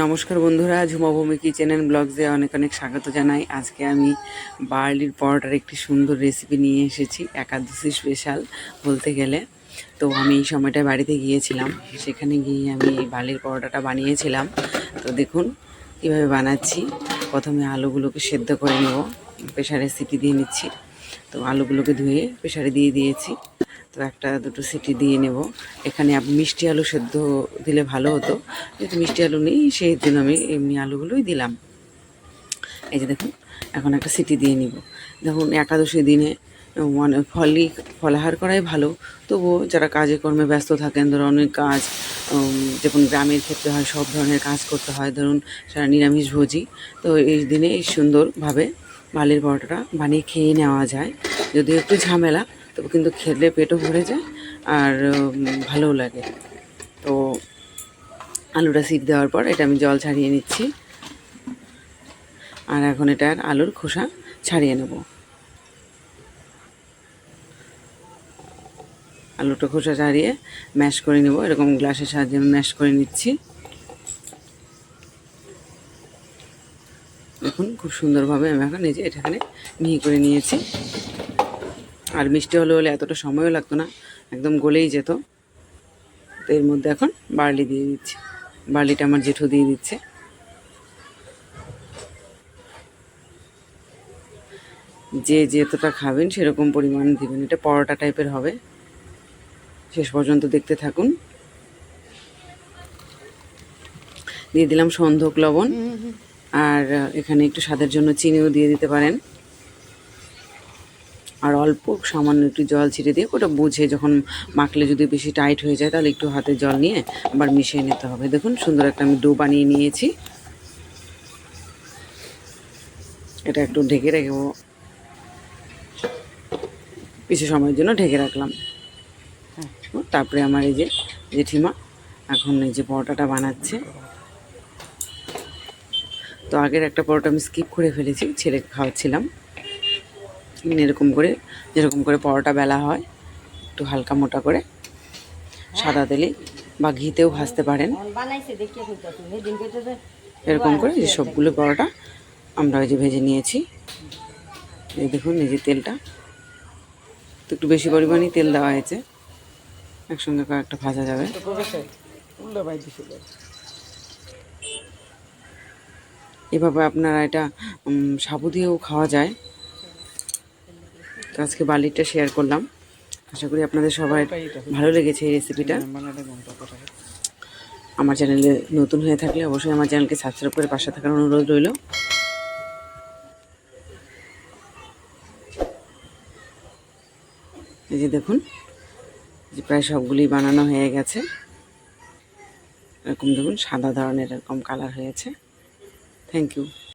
নমস্কার বন্ধুরা, ঝুমাভূমি kitchen and ব্লগসে অনেক অনেক স্বাগত জানাই। আজকে আমি বার্লির পরোটার একটি সুন্দর রেসিপি নিয়ে এসেছি, একাদশী স্পেশাল বলতে গেলে। তো আমি এই সময়টা বাড়িতে গিয়েছিলাম, সেখানে গিয়ে আমি এই বার্লির পরোটাটা বানিয়েছিলাম। তো দেখুন, কীভাবে বানাচ্ছি। প্রথমে আলুগুলোকে সেদ্ধ করে নেব প্রেশারে সিটি দিয়ে নিচ্ছি। তো আলুগুলোকে ধুয়ে প্রেশারে দিয়ে দিয়েছি। তো একটা দুটো সিটি দিয়ে নেব। এখানে মিষ্টি আলু সেদ্ধ দিলে ভালো হতো। যেহেতু মিষ্টি আলু নেই, সেই জন্য আমি এমনি আলুগুলোই দিলাম। এই যে দেখুন, এখন একটা সিটি দিয়ে নিব। দেখুন, একাদশী দিনে মানে ফলই, ফলাহার করাই ভালো। তবুও যারা কাজে কর্মে ব্যস্ত থাকেন, ধরুন অনেক কাজ যেমন গ্রামের ক্ষেত্রে হয়, সব ধরনের কাজ করতে হয়। ধরুন, সারা নিরামিষ ভোজি তো এই দিনে এই সুন্দরভাবে বালির পরোটাটা বানিয়ে খেয়ে নেওয়া যায়। যদিও একটু ঝামেলা তবে কিন্তু খেলে পেটও ভরে যায় আর ভালোও লাগে। তো আলুটা সিট দেওয়ার পর এটা আমি জল ছাড়িয়ে নিচ্ছি। আর এখন এটার আলুর খোসা ছাড়িয়ে নেব। আলুটা খোসা ছাড়িয়ে ম্যাশ করে নেব। এরকম গ্লাসের সাহায্যে আমি ম্যাশ করে নিচ্ছি। দেখুন, খুব সুন্দরভাবে আমি এখন নিজে এটাখানে মিহি করে নিয়েছি। আর মিষ্টি হলে হলে এতটা সময়ও লাগতো না একদম গলেই যেত। তো এর মধ্যে এখন বার্লি দিয়ে দিচ্ছি। বার্লিটা আমার জেঠু দিয়ে দিচ্ছে। যে যেতটা খাবেন সেরকম পরিমাণ দিবেন। এটা পরোটা টাইপের হবে। শেষ পর্যন্ত দেখতে থাকুন। দিয়ে দিলাম সন্ধক লবণ। আর এখানে একটু স্বাদের জন্য চিনিও দিয়ে দিতে পারেন। আর অল্প সামান্য একটু জল ছিটে দিয়ে ওটা বুঝে যখন মাখলে যদি বেশি টাইট হয়ে যায় তাহলে একটু হাতে জল নিয়ে আবার মিশিয়ে নিতে হবে। দেখুন, সুন্দর একটা আমি ডো বানিয়ে নিয়েছি। এটা একটু ঢেকে রেখেবো কিছু সময়ের জন্য ঢেকে রাখলাম। তারপরে আমার এই যে জেঠিমা এখন এই যে পরোটাটা বানাচ্ছে। তো আগের একটা পরোটা আমি স্কিপ করে ফেলেছি ছেলে খাওয়াচ্ছিলাম। এরকম করে, যেরকম করে পরোটা বেলা হয়, একটু হালকা মোটা করে, সাদা তেলে বা ঘিতেও ভাজতে পারেন। এরকম করে যে সবগুলো পরোটা আমরা ওই যে ভেজে নিয়েছি। এই দেখুন, এই যে তেলটা। তো একটু বেশি পরিমাণেই তেল দেওয়া হয়েছে। একসঙ্গে কয়েকটা ভাজা যাবে। এভাবে আপনারা এটা সাবু দিয়েও খাওয়া যায়। তো আজকে বালিটা শেয়ার করলাম। আশা করি আপনাদের সবাই ভালো লেগেছে এই রেসিপিটা আমার চ্যানেলে নতুন হয়ে থাকলে অবশ্যই আমার চ্যানেলকে সাবস্ক্রাইব করে পাশে থাকার অনুরোধ রইল। এই যে দেখুন যে প্রায় সবগুলি বানানো হয়ে গেছে। এরকম দেখুন, সাদা ধরনের এরকম কালার হয়েছে। Thank you